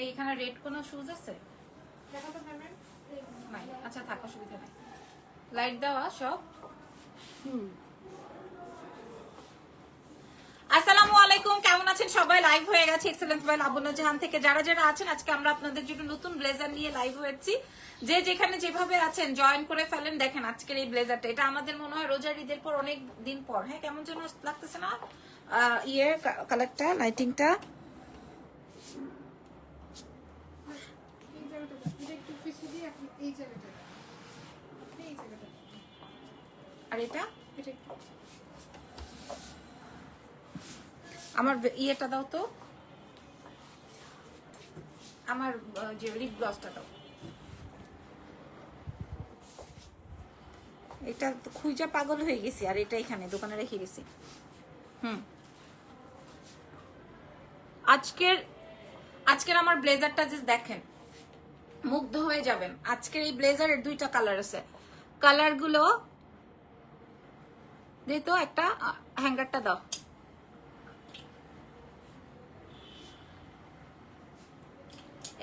এই এখানে রেড কোনো শুজ আছে? দেখো তো ম্যাম নাই। আচ্ছা থাক অসুবিধা নেই। লাইট দেওয়া সব? হুম। আসসালামু আলাইকুম কেমন আছেন সবাই? লাইভ হয়ে গেছে এক্সেলেন্স বাই লাবণ্য জাহান থেকে। যারা যারা আছেন আজকে আমরা আপনাদের জন্য নতুন ব্লেজার নিয়ে লাইভ হয়েছি। যে যেখানে যেভাবে আছেন জয়েন করে ফেলেন। দেখেন আজকের এই ব্লেজারটা এটা আমাদের মনে হয় রোজার ঈদের পর অনেক দিন পর। হ্যাঁ কেমন যেন লাগতেছে না? ইয়ে কালারটা লাইটিংটা এই জায়গাটা দাও। এটা একটু পিছিয়ে দিয়ে আপনি এই জায়গাটা। আপনি এই জায়গাটা আর এটা? এটা আমার ইয়েটা দাও তো। আমার যে লিপ গ্লসটা দাও। এটা তো খুঁজা পাগল হয়ে গেছি আর এটা এখানে দোকানে রেখে গেছি। হুম। আজকের আজকের আমার ব্লেজারটা যে দেখেন। মুগ্ধ হয়ে যাবেন। আজকের এই ব্লেজারের দুইটা কালার আছে। কালারগুলো দে তো একটা হ্যাঙ্গারটা দাও।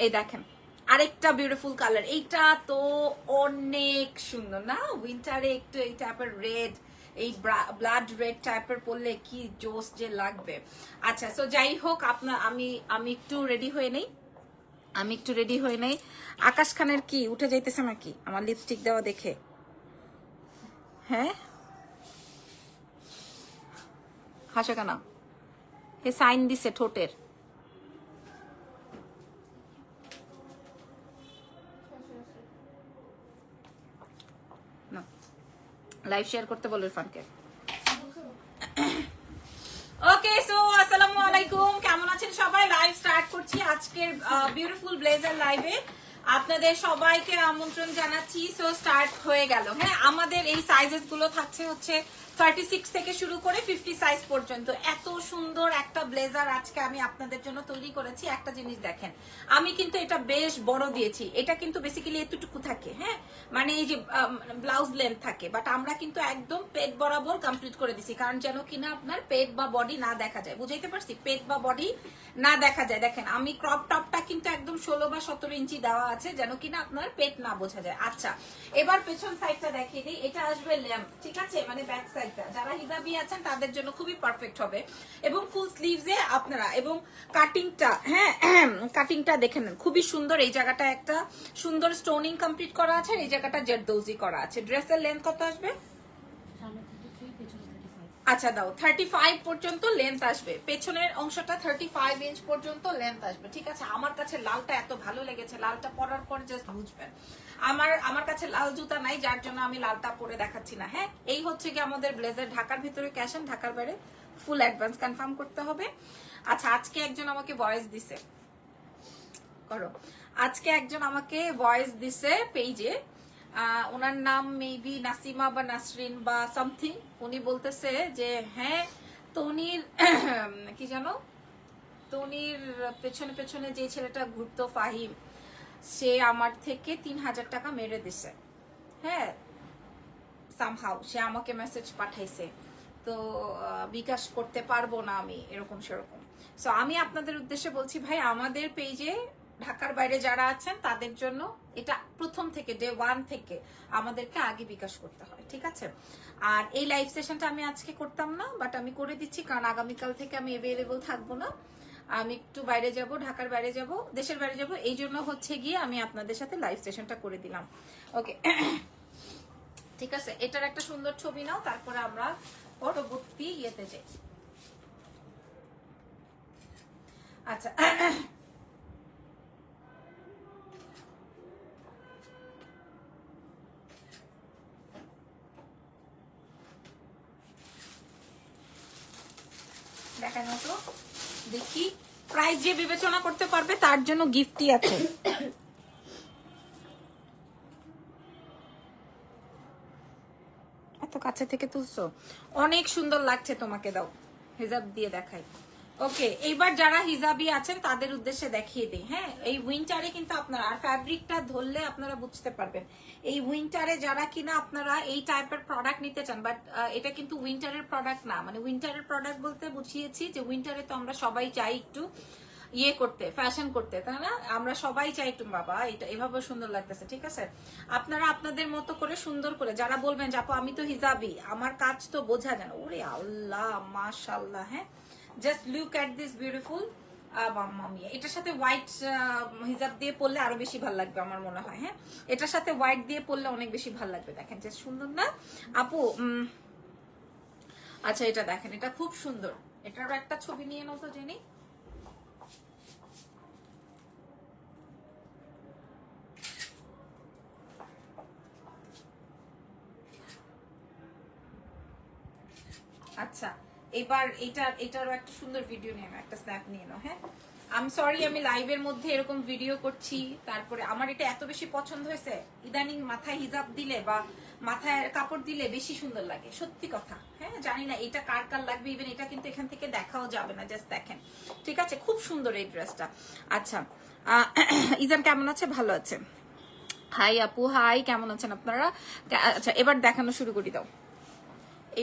এই দেখেন, আরেকটা বিউটিফুল কালার এইটা তো অনেক সুন্দর, না? উইন্টারে একটু এই টাইপের রেড এই ব্লাড রেড টাইপের পরলে কি জোস যে লাগবে। আচ্ছা সো যাই হোক আপনার আমি আমি একটু রেডি হয়ে নেই। আমি একটু রেডি হয়ে নেই। আকাশ খানের কি? উঠে যাইতেছে নাকি? আমার লিপস্টিক দেওয়া দেখে। হ্যাঁ? হাসে কেন? এ সাইন দিছে ঠোঁটের। লাইভ শেয়ার করতে বলো ইরফানকে। আলাইকুম। কেমন আছেন সবাই? লাইভ স্টার্ট করছি আজকের বিউটিফুল ব্লেজার লাইভে আপনাদের সবাইকে আমন্ত্রণ জানাচ্ছি। সো স্টার্ট হয়ে গেল। হ্যাঁ আমাদের এই সাইজেসগুলো থাকছে হচ্ছে থার্টি সিক্স থেকে শুরু করে ফিফটি সাইজ পর্যন্ত। এত সুন্দর একটা ব্লেজার আজকে আমি আপনাদের জন্য তৈরি করেছি। একটা জিনিস দেখেন, আমি কিন্তু এটা বেশ বড় দিয়েছি। এটা কিন্তু বেসিক্যালি এতটুকু থাকে হ্যাঁ? মানে এই যে ব্লাউজ লেন্থ থাকে। বাট আমরা কিন্তু একদম পেট বরাবর কমপ্লিট করে দিছি। কারণ যেন কিনা আপনার পেট বা বডি না দেখা যায়। বুঝাইতে পারছি? পেট বা বডি না দেখা যায়। দেখেন, আমি ক্রপ টপটা কিন্তু একদম ষোলো বা সতেরো ইঞ্চি দেওয়া আছে যেন কিনা আপনার পেট না বোঝা যায়। আচ্ছা এবার পেছন সাইডটা দেখিয়ে দিই। এটা আসবে ল্যাম্প ঠিক আছে? মানে ব্যাক সাইডটা যারা হিজাবি আছেন, তাদের জন্য খুবই পারফেক্ট হবে। এবং ফুল স্লিভসে আপনারা, এবং কাটিংটা হ্যাঁ কাটিংটা দেখে নেন। খুবই সুন্দর। এই জায়গাটা একটা সুন্দর স্টোনিং কমপ্লিট করা আছে, আর এই জায়গাটা জেরদৌজি করা আছে। ড্রেসের লেন্থ কত আসবে? আচ্ছা দাও থার্টি ফাইভ পর্যন্ত লেন্থ আসবে। পেছনের অংশটা থার্টি ফাইভ ইঞ্চ পর্যন্ত লেন্থ আসবে, ঠিক আছে? আমার কাছে লালটা এত ভালো লেগেছে, লালটা পরার পর জাস্ট বুঝবেন। আমার আমার কাছে লাল জুতা নাই, যার জন্য আমি লালটা পরে দেখাচ্ছি না হ্যাঁ? এই হচ্ছে কি আমাদের ব্লেজার ঢাকার ভিতরে ক্যাশ অ্যান্ড ঢাকার বাইরে ফুল অ্যাডভান্স কনফার্ম করতে হবে। আচ্ছা আজকে একজন আমাকে ভয়েস দিছে। করো। আজকে একজন আমাকে ভয়েস দিছে পেজে ওনার নাম মেবি নাসিমা বা নাসরিন বা সামথিং উনি বলতেছে যে হ্যাঁ তনির, কি জানো তনির পেছনে পেছনে যে ছেলেটা ঘুরতো ফাহিম, সে আমার থেকে তিন হাজার টাকা মেরে দিছে। হ্যাঁ সামহাও সে আমাকে মেসেজ পাঠাইছে। তো বিকাশ করতে পারব না আমি, এরকম সেরকম। সো আমি আপনাদের উদ্দেশ্যে বলছি, ভাই, আমাদের পেজে ঢাকার বাইরে যারা আছেন, তাদের জন্য এটা প্রথম থেকে ডে ওয়ান থেকে আমাদেরকে আগে বিকাশ করতে হয়, ঠিক আছে? আর এই লাইভ সেশনটা আমি আজকে করতাম না বাট আমি করে দিচ্ছি, কারণ আগামীকাল থেকে আমি অ্যাভেলেবল থাকব না। আমি একটু বাইরে যাব, ঢাকার বাইরে যাব, দেশের বাইরে যাব, এই জন্য হচ্ছে গিয়ে আমি আপনাদের সাথে লাইভ সেশনটা করে দিলাম। ওকে ঠিক আছে? এটার একটা সুন্দর ছবি নাও, তারপরে আমরা পরবর্তী ইয়েতে যাই। আচ্ছা দেখানো তো দেখি প্রাইস যে বিবেচনা করতে পারবে, তার জন্য গিফটই আছে। এত কাছে থেকে তুলছো? অনেক সুন্দর লাগছে তোমাকে, দাও। হেজাব দিয়ে দেখাই। ওকে এইবার যারা হিজাবি আছেন, তাদের উদ্দেশ্যে দেখিয়ে দিই। হ্যাঁ এই উইন্টারে কিন্তু আপনারা, আর ফ্যাব্রিকটা ধরলে আপনারা বুঝতে পারবেন। এই উইন্টারে যারা কিনা আপনারা এই টাইপের প্রোডাক্ট নিতে চান বাট এটা কিন্তু উইন্টারের প্রোডাক্ট না। মানে উইন্টারের প্রোডাক্ট বলতে বুঝিয়েছি যে উইন্টারে তো আমরা সবাই চাই একটু ইয়ে করতে ফ্যাশন করতে, তাই না? আমরা সবাই চাই একটু, বাবা, এটা এভাবে সুন্দর লাগতেছে, ঠিক আছে? আপনারা আপনাদের মতো করে সুন্দর করে, যারা বলবেন যে, আপু, আমি তো হিজাবি, আমার কাজ তো বোঝা যায় না। ওরে আল্লাহ মাশাল্লাহ হ্যাঁ? Just look at this beautiful এটার সাথে হোয়াইট হিজাব দিয়ে পড়লে আরও বেশি ভালো লাগবে আমার মনে হয় হ্যাঁ? এটার সাথে হোয়াইট দিয়ে পড়লে অনেক বেশি ভালো লাগবে। দেখেন যে সুন্দর না? আপু আচ্ছা এটা দেখেন, এটা খুব সুন্দর। এটারও একটা ছবি নিয়ে নাও তো জেনি আচ্ছা এবার এটার এটারও একটা সুন্দর ভিডিও নিয়ে একটা স্ন্যাপ নিয়ে নাও হ্যাঁ? আমি সরি আমি লাইভের মধ্যে এরকম ভিডিও করছি, তারপরে আমার এটা এত বেশি পছন্দ হয়েছে, ইদানিং মাথায় হিজাব দিলে বা মাথায় কাপড় দিলে বেশি সুন্দর লাগে, সত্যি কথা হ্যাঁ? জানি না এটা কার কার লাগবে ইভেন এটা কিন্তু এখান থেকে দেখাও যাবে না জাস্ট দেখেন, ঠিক আছে? খুব সুন্দর এই ড্রেসটা আচ্ছা ইজান কেমন আছে? ভালো আছে। হাই আপু হাই কেমন আছেন আপনারা? আচ্ছা এবার দেখানো শুরু করি দাও।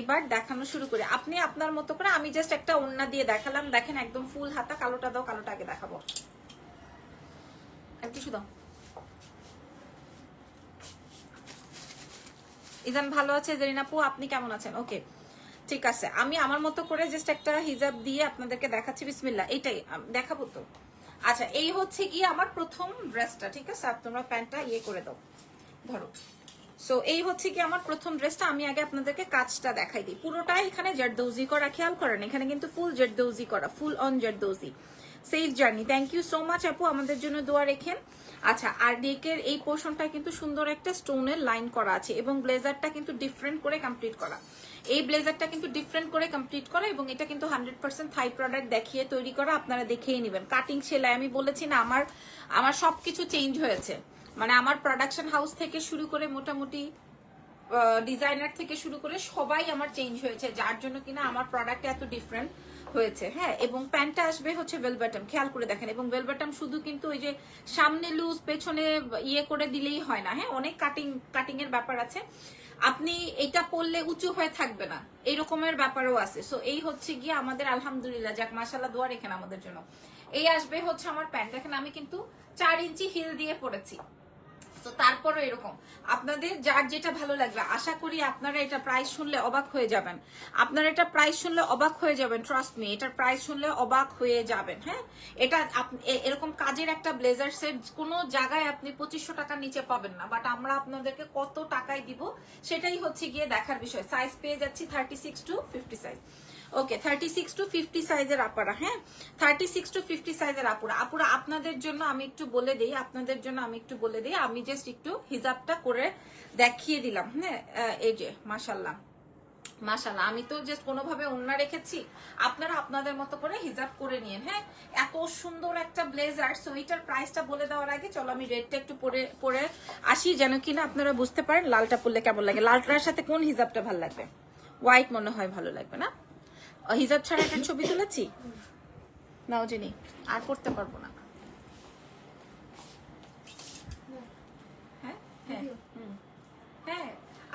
এবার দেখানো শুরু করি। আপনি আপনার মতো করে আমি জাস্ট একটা ওড়না দিয়ে দেখালাম। দেখেন একদম ফুল হাতা, কালোটা দাও, কালোটা আগে দেখাবো। দাও। ইজান ভালো আছে? জেরিন আপু, আপনি কেমন আছেন? ওকে, ঠিক আছে। আমি আমার মতো করে জাস্ট একটা হিজাব দিয়ে আপনাদেরকে দেখাচ্ছি। বিসমিল্লা এইটাই। দেখাবো তো। আচ্ছা এই হচ্ছে গিয়ে আমার প্রথম ড্রেসটা ঠিক আছে? তোমরা প্যান্টটা ইয়ে করে দাও। ধরো। সো এই হচ্ছে কি আমার প্রথম ড্রেসটা আমি আগে আপনাদেরকে কাজটা দেখাই দিই। পুরোটাই এখানে জেরদৌজি করা। খেয়াল করেন, এখানে কিন্তু ফুল জেরদৌজি করা। Full on zardozi. Safe journey thank you so much আপু। আমাদের জন্য দোয়া রেখেন। আচ্ছা আর নেকের এই পোর্শনটা কিন্তু সুন্দর একটা স্টোনের লাইন করা আছে এবং ব্লেজারটা কিন্তু ডিফারেন্ট করে কমপ্লিট করা। এই ব্লেজারটা কিন্তু ডিফারেন্ট করে কমপ্লিট করা এবং এটা কিন্তু হান্ড্রেড পার্সেন্ট থাই প্রোডাক্ট দেখিয়ে তৈরি করা। আপনারা দেখেই নেবেন। কাটিং সেলাই আমি বলেছি না, আমার আমার সবকিছু চেঞ্জ হয়েছে। মানে আমার প্রোডাকশন হাউস থেকে শুরু করে মোটামুটি ডিজাইনার থেকে শুরু করে সবাই আমার চেঞ্জ হয়েছে, যার জন্য কিনা আমার প্রোডাক্ট এত ডিফারেন্ট হয়েছে। হ্যাঁ এবং প্যান্টটা আসবে হচ্ছে ভেলবাটাম খেয়াল করে দেখেন। এবং ভেলবাটাম শুধু কিন্তু ওই যে সামনে লুজ পেছনে ইয়ে করে দিলেই হয় না। হ্যাঁ অনেক কাটিং কাটিং এর ব্যাপার আছে। আপনি এটা পরলে উঁচু হয়ে থাকবে না। এই রকমের ব্যাপারও আছে। সো এই হচ্ছে গিয়ে আমাদের আলহামদুলিল্লাহ। যাক মাসাল্লাহ দোয়া রেখেন আমাদের জন্য। এই আসবে হচ্ছে আমার প্যান্ট দেখেন, আমি কিন্তু চার ইঞ্চি হিল দিয়ে পরেছি তো তারপরও এরকম। আপনাদের যার যেটা ভালো লাগবে, আশা করি আপনারা এটা প্রাইস শুনলে অবাক হয়ে যাবেন। আপনারা এটা প্রাইস শুনলে অবাক হয়ে যাবেন ট্রাস্ট মি এটার প্রাইস শুনলে অবাক হয়ে যাবেন হ্যাঁ? এটা এরকম কাজের একটা ব্লেজার সেট কোনো জায়গায় আপনি পঁচিশশো টাকার নিচে পাবেন না। বাট আমরা আপনাদেরকে কত টাকায় দিব, সেটাই হচ্ছে গিয়ে দেখার বিষয়। সাইজ পেয়ে যাচ্ছি thirty six to fifty size okay thirty six to fifty সাইজের আপারা হ্যাঁ? থার্টি সিক্স টু ফিফটি সাইজের আপুরা। আপুরা, আপনাদের জন্য আমি একটু বলে দিই, আপনাদের জন্য আমি একটু বলে দিই। আমি জাস্ট একটু হিজাবটা করে দেখিয়ে দিলাম হ্যাঁ? এই যে মাসাল্লাহ মাশাল্লাহ আমি তো জাস্ট কোনোভাবে অন্য রেখেছি। আপনারা আপনাদের মতো করে হিজাব করে নিন হ্যাঁ? এত সুন্দর একটা ব্লেজার সো প্রাইসটা বলে দেওয়ার আগে চলো আমি রেডটা একটু পরে পরে আসি, যেন কিনা আপনারা বুঝতে পারেন লালটা পরলে কেমন লাগে। লালটার সাথে কোন হিজাবটা ভালো লাগবে? হোয়াইট মনে হয় ভালো লাগবে, না? হিজাব ছাড়া একটা ছবি তুলেছি? নাও জিনি। আর করতে পারব না। হ্যাঁ হ্যাঁ হ্যাঁ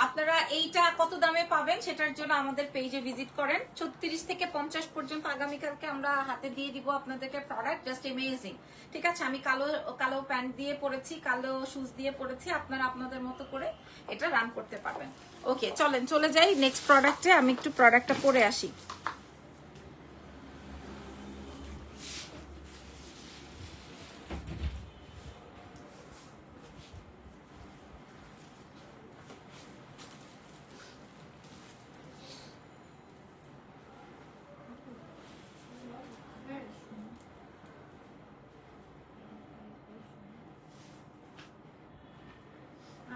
আপনারা এইটা কত দামে পাবেন সেটার জন্য আমাদের পেজে ভিজিট করেন। ছত্রিশ থেকে পঞ্চাশ পর্যন্ত আগামীকালকে আমরা হাতে দিয়ে দিব আপনাদেরকে প্রোডাক্ট জাস্ট এমেজিং ঠিক আছে আমি কালো কালো প্যান্ট দিয়ে পরেছি কালো শুজ দিয়ে পরেছি আপনারা আপনাদের মতো করে এটা রান করতে পারবেন। ওকে চলেন চলে যাই নেক্সট প্রোডাক্টে আমি একটু প্রোডাক্টটা পরে আসি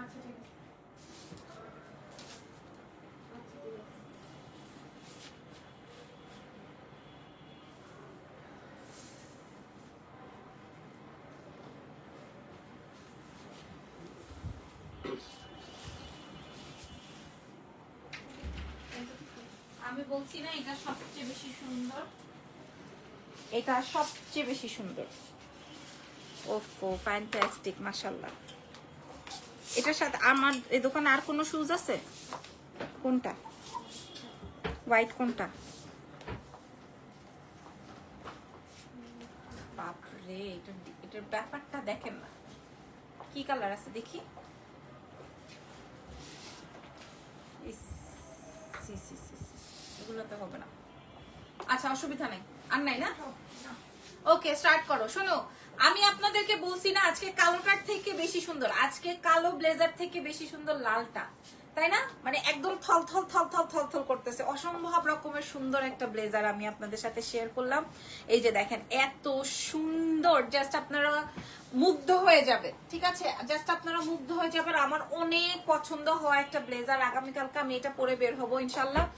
আচ্ছা ঠিক আছে আমি বলছি না এটা সবচেয়ে বেশি সুন্দর। এটা সবচেয়ে বেশি সুন্দর। ওফো ফ্যান্টাস্টিক মাশাল্লাহ এটার সাথে আমার এই দোকানে আর কোনো শুজ আছে? কোনটা? হোয়াইট কোনটা? বাপরে এটা এটার ব্যাপারটা দেখেন না। কি কালার আছে দেখি? সি, সি, সি। হবে না। আচ্ছা অসুবিধা নেই। আর নাই না? ওকে স্টার্ট করো। শোনো, আমি আপনাদেরকে বলছি না আজকে কালো কালোটার থেকে বেশি সুন্দর। আজকে কালো ব্লেজার থেকে বেশি সুন্দর লালটা। তাই না? মানে একদম থল থল থল থল থল থল করতেছে। অসম্ভব রকমের সুন্দর একটা ব্লেজার আমি আপনাদের সাথে শেয়ার করলাম। এই যে দেখেন, এত সুন্দর। জাস্ট আপনারা মুগ্ধ হয়ে যাবে। ঠিক আছে? জাস্ট আপনারা মুগ্ধ হয়ে যাবেন। আমার অনেক পছন্দ হওয়া একটা ব্লেজার আগামীকালকে আমি এটা পরে বের হব, ইনশাল্লাহ।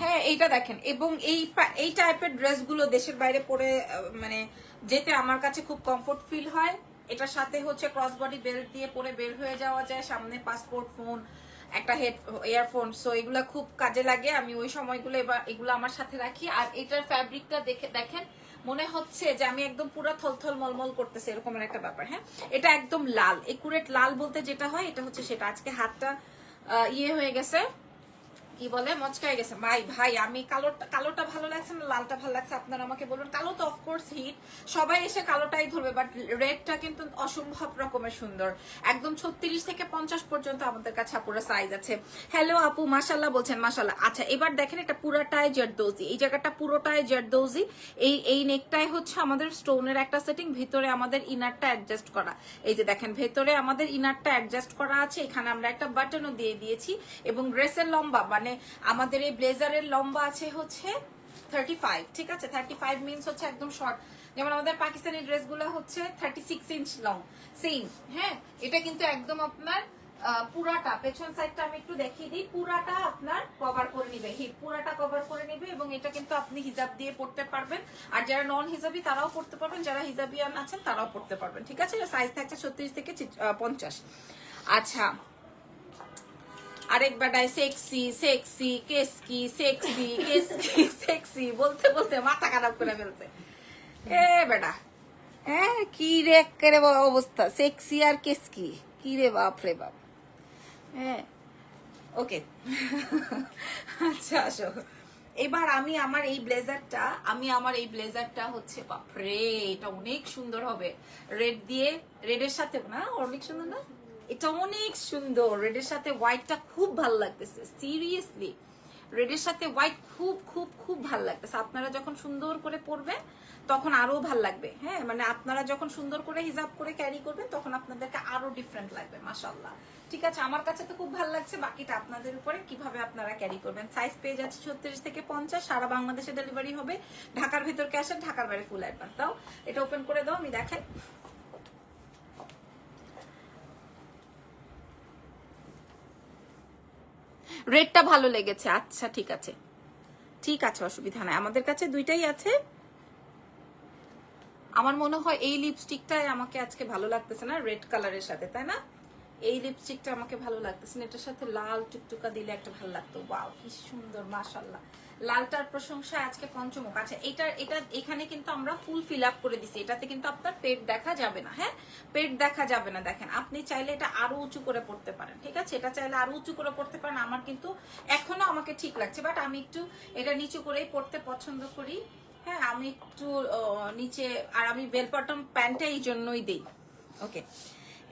হ্যাঁ এইটা দেখেন। এবং এই এই টাইপের ড্রেসগুলো দেশের বাইরে পরে মানে যেতে আমার কাছে খুব কমফোর্ট ফিল হয়। এটার সাথে হচ্ছে ক্রস বডি বেল্ট দিয়ে পরে বের হয়ে যাওয়া যায়। সামনে পাসপোর্ট ফোন একটা হেড ইয়ারফোন সো এগুলা খুব কাজে লাগে। আমি ওই সময়গুলো এবার এগুলো আমার সাথে রাখি। আর এটার ফ্যাব্রিকটা দেখে, দেখেন, মনে হচ্ছে যে আমি একদম পুরো থলথল মলমল করতেছে এরকমের একটা ব্যাপার হ্যাঁ? এটা একদম লাল একুরেট লাল বলতে যেটা হয়, এটা হচ্ছে সেটা। আজকে হাতটা ইয়ে হয়ে গেছে। কি বলে, মচকায় গেছে। ভাই ভাই, আমি কালোটা কালোটা ভালো লাগছে না, লালটা ভালো লাগছে? আপনারা আমাকে বলুন। কালো তো অফকোর্স হিট সবাই এসে কালোটাই ধরবে বাট রেডটা কিন্তু অসম্ভব রকমের সুন্দর। একদম ছত্রিশ থেকে পঞ্চাশ পর্যন্ত আমাদের কাছে পুরো সাইজ আছে। হ্যালো আপু মাসাল্লাহ বলছেন মাসাল্লাহ আচ্ছা এবার দেখেন, এটা পুরোটাই জর্দৌজি। এই জায়গাটা পুরোটাই জর্দৌজি। এই এই নেকটাই হচ্ছে আমাদের স্টোনের একটা সেটিং ভিতরে আমাদের ইনারটা অ্যাডজাস্ট করা। এই যে দেখেন, ভেতরে আমাদের ইনারটা অ্যাডজাস্ট করা আছে। এখানে আমরা একটা বাটনও দিয়ে দিয়েছি, এবং ড্রেসের লম্বা মানে আমাদের এই ব্লেজারের লম্বা আছে হচ্ছে থার্টি ফাইভ ঠিক আছে? থার্টি ফাইভ মিনস হচ্ছে একদম শর্ট যেমন আমাদের পাকিস্তানি ড্রেসগুলো হচ্ছে thirty six inch long same হ্যাঁ? এটা কিন্তু একদম আপনার পুরাটা, পেছন সাইডটা আমি একটু দেখিয়ে দিই, পুরাটা আপনার কভার করে নিবে হিপ পুরাটা কভার করে নিবে এবং এটা কিন্তু আপনি হিজাব দিয়ে পড়তে পারবেন। আর যারা নন হিজাবি তারাও পড়তে পারবেন, যারা হিজাবিয়ান আছেন, তারাও পড়তে পারবেন, ঠিক আছে? সাইজ থাকছে ছত্রিশ থেকে পঞ্চাশ। আচ্ছা আরেক বেটায় সেক্সি সেক্সি কেসকি সেক্সি কেসকি সেক্সি বলতে বলতে মাথা খারাপ করে ফেলছে। এ বেটা হ্যাঁ কি রে করে অবস্থা সেক্সি আর কেসকি কি রে বাপ রে বাপ। হ্যাঁ ওকে। আচ্ছা আসো। এবার আমি আমার এই ব্লেজারটা, আমি আমার এই ব্লেজারটা হচ্ছে, বাপরে, এটা অনেক সুন্দর হবে। রেড দিয়ে রেডের সাথে না? অনেক সুন্দর না? এটা অনেক সুন্দর। রেডের সাথে হোয়াইটটা খুব ভালো লাগতেছে সিরিয়াসলি রেডের সাথে হোয়াইট খুব খুব খুব ভালো লাগতেছে। আপনারা যখন সুন্দর করে পরবেন তখন আরও ভালো লাগবে। হ্যাঁ মানে আপনারা যখন সুন্দর করে হিজাব করে ক্যারি করবেন তখন আপনাদেরকে আরও ডিফারেন্ট লাগবে মাশাল্লাহ ঠিক আছে, আমার কাছে তো খুব ভালো লাগছে। বাকিটা আপনাদের উপরে কীভাবে আপনারা ক্যারি করবেন? সাইজ পেয়ে যাচ্ছে ছত্রিশ থেকে পঞ্চাশ। সারা বাংলাদেশে ডেলিভারি হবে। ঢাকার ভিতর ক্যাশ ঢাকার বাইরে ফুল অ্যাডভান্স দাও, এটা ওপেন করে দাও, আমি দেখেন রেডটা ভালো লেগেছে। আচ্ছা ঠিক আছে। ঠিক আছে, অসুবিধা নাই। আমাদের কাছে দুইটাই আছে। আমার মনে হয় এই লিপস্টিকটাই আমাকে আজকে ভালো লাগতেছে না রেড কালারের সাথে, তাই না? এই লিপস্টিকটা আমাকে ভালো লাগতেছে না। এটার সাথে লাল টুকটুকা দিলে একটা ভালো লাগতো। বা কি সুন্দর মাশাল্লাহ লালটার প্রশংসা আজকে পঞ্চমুখ। আচ্ছা এটা এটা এখানে কিন্তু আমরা ফুল ফিল আপ করে দিছি। এটাতে কিন্তু আপনার পেট দেখা যাবে না হ্যাঁ? পেট দেখা যাবে না, দেখেন। আপনি চাইলে এটা আরও উঁচু করে পড়তে পারেন, ঠিক আছে? এটা চাইলে আরও উঁচু করে পড়তে পারেন। আমার কিন্তু এখনও আমাকে ঠিক লাগছে বাট আমি একটু এটা নিচু করেই পড়তে পছন্দ করি হ্যাঁ? আমি একটু নিচে, আর আমি বেলপটম প্যান্টটা এই জন্যই দিই। ওকে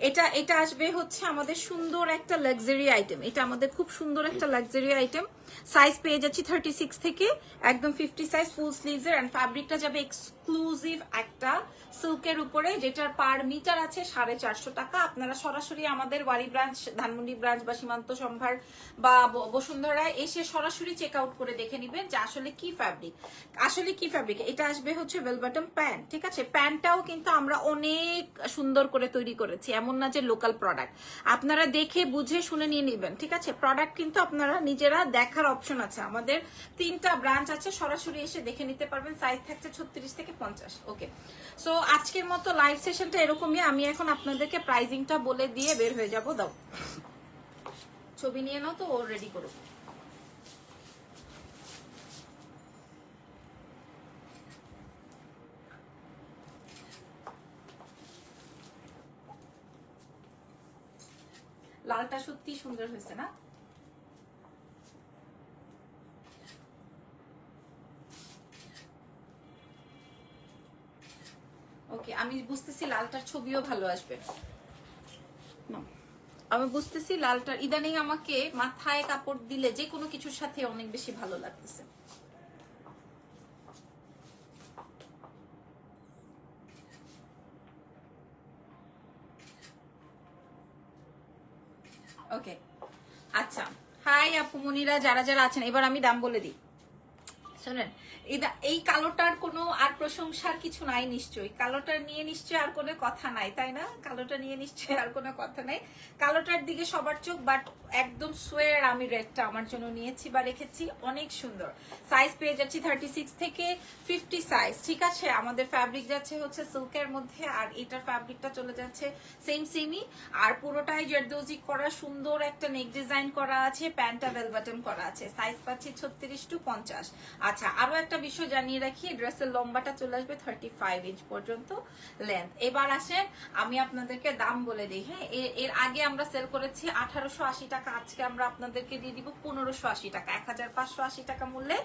এটা এটা আসবে হচ্ছে আমাদের সুন্দর একটা লাক্সারি আইটেম এটা আমাদের খুব সুন্দর একটা লাক্সারি আইটেম সাইজ পেয়ে যাচ্ছি থার্টি সিক্স থেকে একদম ফিফটি সাইজ ফুল স্লিভস এর ফ্যাব্রিকটা যাবে এক্সক্লুসিভ একটা সিল্কের উপরে, যেটার পার মিটার আছে সাড়ে চারশো টাকা। আপনারা সরাসরি আমাদের ওয়ারি ব্রাঞ্চ ধানমন্ডি ব্রাঞ্চ বা সীমান্ত সম্ভার বা বসুন্ধরায় এসে সরাসরি চেক আউট করে দেখে নিবেন যে আসলে কি ফ্যাব্রিক আসলে কি ফ্যাব্রিক এটা আসবে হচ্ছে ওয়েলবটম প্যান্ট ঠিক আছে? প্যান্টটাও কিন্তু আমরা অনেক সুন্দর করে তৈরি করেছি, এমন না যে লোকাল প্রোডাক্ট আপনারা দেখে, বুঝে, শুনে নিয়ে নেবেন, ঠিক আছে? প্রোডাক্ট কিন্তু আপনারা নিজেরা দেখার অপশন আছে আমাদের। তিনটা ব্রাঞ্চ আছে, সরাসরি এসে দেখে নিতে পারবেন। সাইজ থাকছে ছত্রিশ থেকে পঞ্চাশ। ওকে সো আজকের মতো লাইভ সেশনটা এরকমই। আমি এখন আপনাদেরকে প্রাইজিংটা বলে দিয়ে বের হয়ে যাব। দাও। ছবি নিয়ে নাও তো, ও রেডি করুক। লালটা সত্যি সুন্দর হয়েছে না? লালটার ছবিও ভালো আসবে। আমি বুঝতেছি লালটার ইদানিং আমাকে মাথায় কাপড় দিলে যে কোনো কিছুর সাথে অনেক বেশি ভালো লাগতেছে। ওকে আচ্ছা। হাই আপু মনিরা যারা যারা আছেন এবার আমি দাম বলে দিই। শোনেন এই- এই কালোটার কোনো আর প্রশংসার কিছু নাই নিশ্চয়ই। কালোটা নিয়ে নিশ্চয়ই আর কোনো কথা নাই, তাই না? কালোটা নিয়ে নিশ্চয়ই আর কোনো কথা নাই। কালোটার দিকে সবার চোখ বাট একদম সোয়ের আমি রেডটা আমার জন্য নিয়েছি বা রেখেছি, অনেক সুন্দর। সাইজ পেয়ে যাচ্ছি থার্টি সিক্স থেকে ফিফটি সাইজ ঠিক আছে? আমাদের ফ্যাব্রিক যাচ্ছে হচ্ছে সিল্কের মধ্যে আর এটার ফ্যাব্রিকটা চলে যাচ্ছে সেম সেমই আর পুরোটাই জেরদোজি করা, সুন্দর একটা নেক ডিজাইন করা আছে, প্যান্টটা বেল বাটন করা আছে। সাইজ পাচ্ছি ছত্রিশ টু পঞ্চাশ। আচ্ছা আরও একটা বিষয় জানিয়ে রাখি ড্রেসের লম্বাটা চলে আসবে থার্টি ফাইভ ইঞ্চ পর্যন্ত লেন্থ এবার আসেন, আমি আপনাদেরকে দাম বলে দিই হ্যাঁ? এর আগে আমরা সেল করেছি আঠারোশো আশি আজকে আমরা আপনাদেরকে দিয়ে দিব পনেরোশো আশি টাকা। এক হাজার পাঁচশো আশি টাকা মূল্যে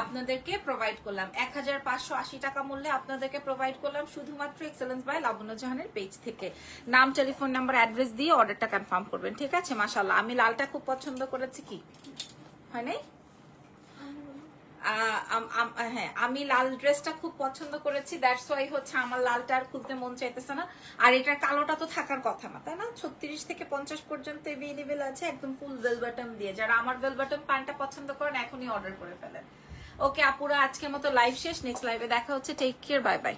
আপনাদেরকে প্রোভাইড করলাম। এক হাজার পাঁচশো আশি টাকা মূল্যে আপনাদেরকে প্রোভাইড করলাম শুধুমাত্র এক্সেলেন্স বাই লাবণ্য জাহানের পেজ থেকে। নাম টেলিফোন নাম্বার অ্যাড্রেস দিয়ে অর্ডারটা কনফার্ম করবেন, ঠিক আছে? মাসাল্লাহ আমি লালটা খুব পছন্দ করেছি কি? হয় নাই? হ্যাঁ আমি লাল ড্রেসটা খুব পছন্দ করেছি দ্যাটস ওয়াই হচ্ছে আমার লালটা আর খুলতে মন চাইতেছে না। আর এটা কালোটা তো থাকার কথা না, তাই না? ছত্রিশ থেকে পঞ্চাশ পর্যন্ত এভেলেবেল আছে, একদম ফুল বেল বাটন দিয়ে। যারা আমার বেল বাটন প্যান্টটা পছন্দ করেন, এখনই অর্ডার করে ফেলেন। ওকে, আপুরা, আজকের মতো লাইভ শেষ নেক্সট লাইভে দেখা হচ্ছে টেক কেয়ার বাই বাই